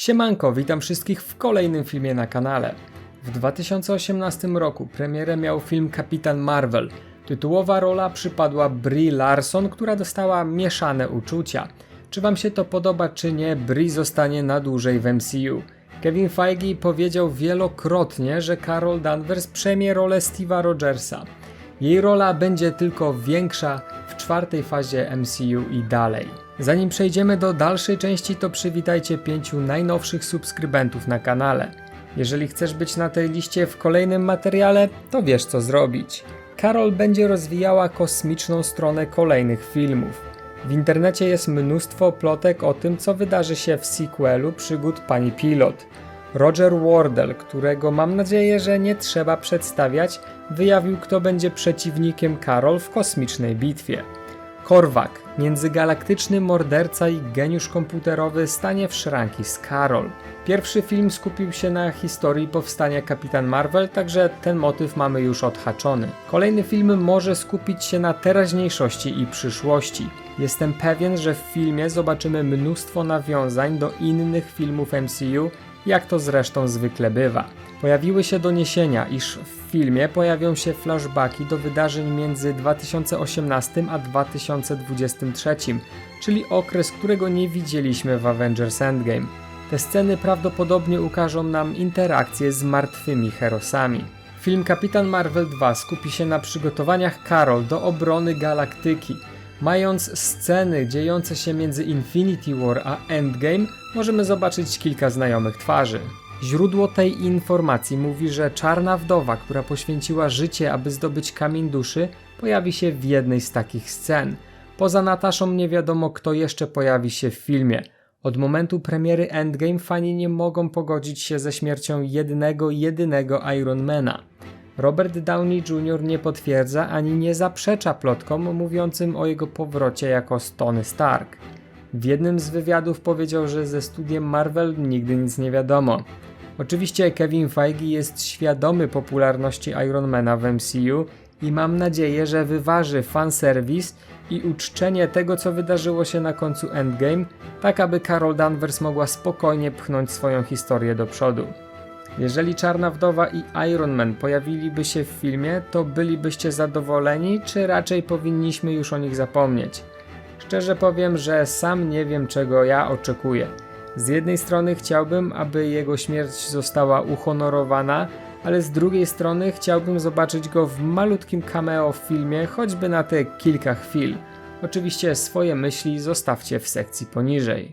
Siemanko, witam wszystkich w kolejnym filmie na kanale. W 2018 roku premierę miał film Kapitan Marvel. Tytułowa rola przypadła Brie Larson, która dostała mieszane uczucia. Czy wam się to podoba czy nie, Brie zostanie na dłużej w MCU. Kevin Feige powiedział wielokrotnie, że Carol Danvers przejmie rolę Steve'a Rogersa. Jej rola będzie tylko większa w czwartej fazie MCU i dalej. Zanim przejdziemy do dalszej części, to przywitajcie pięciu najnowszych subskrybentów na kanale. Jeżeli chcesz być na tej liście w kolejnym materiale, to wiesz co zrobić. Karol będzie rozwijała kosmiczną stronę kolejnych filmów. W internecie jest mnóstwo plotek o tym, co wydarzy się w sequelu przygód pani pilot. Roger Wardell, którego mam nadzieję, że nie trzeba przedstawiać, wyjawił, kto będzie przeciwnikiem Karol w kosmicznej bitwie. Korwak, międzygalaktyczny morderca i geniusz komputerowy, stanie w szranki z Karol. Pierwszy film skupił się na historii powstania Kapitan Marvel, także ten motyw mamy już odhaczony. Kolejny film może skupić się na teraźniejszości i przyszłości. Jestem pewien, że w filmie zobaczymy mnóstwo nawiązań do innych filmów MCU, jak to zresztą zwykle bywa. Pojawiły się doniesienia, iż w filmie pojawią się flashbacki do wydarzeń między 2018 a 2023, czyli okres, którego nie widzieliśmy w Avengers Endgame. Te sceny prawdopodobnie ukażą nam interakcje z martwymi herosami. Film Kapitan Marvel 2 skupi się na przygotowaniach Carol do obrony galaktyki. Mając sceny dziejące się między Infinity War a Endgame, możemy zobaczyć kilka znajomych twarzy. Źródło tej informacji mówi, że czarna wdowa, która poświęciła życie, aby zdobyć kamień duszy, pojawi się w jednej z takich scen. Poza Nataszą nie wiadomo, kto jeszcze pojawi się w filmie. Od momentu premiery Endgame fani nie mogą pogodzić się ze śmiercią jednego, jedynego Ironmana. Robert Downey Jr. nie potwierdza ani nie zaprzecza plotkom mówiącym o jego powrocie jako Tony Stark. W jednym z wywiadów powiedział, że ze studiem Marvel nigdy nic nie wiadomo. Oczywiście Kevin Feige jest świadomy popularności Ironmana w MCU i mam nadzieję, że wyważy fanserwis i uczczenie tego, co wydarzyło się na końcu Endgame, tak aby Carol Danvers mogła spokojnie pchnąć swoją historię do przodu. Jeżeli Czarna Wdowa i Iron Man pojawiliby się w filmie, to bylibyście zadowoleni, czy raczej powinniśmy już o nich zapomnieć? Szczerze powiem, że sam nie wiem, czego ja oczekuję. Z jednej strony chciałbym, aby jego śmierć została uhonorowana, ale z drugiej strony chciałbym zobaczyć go w malutkim cameo w filmie, choćby na te kilka chwil. Oczywiście swoje myśli zostawcie w sekcji poniżej.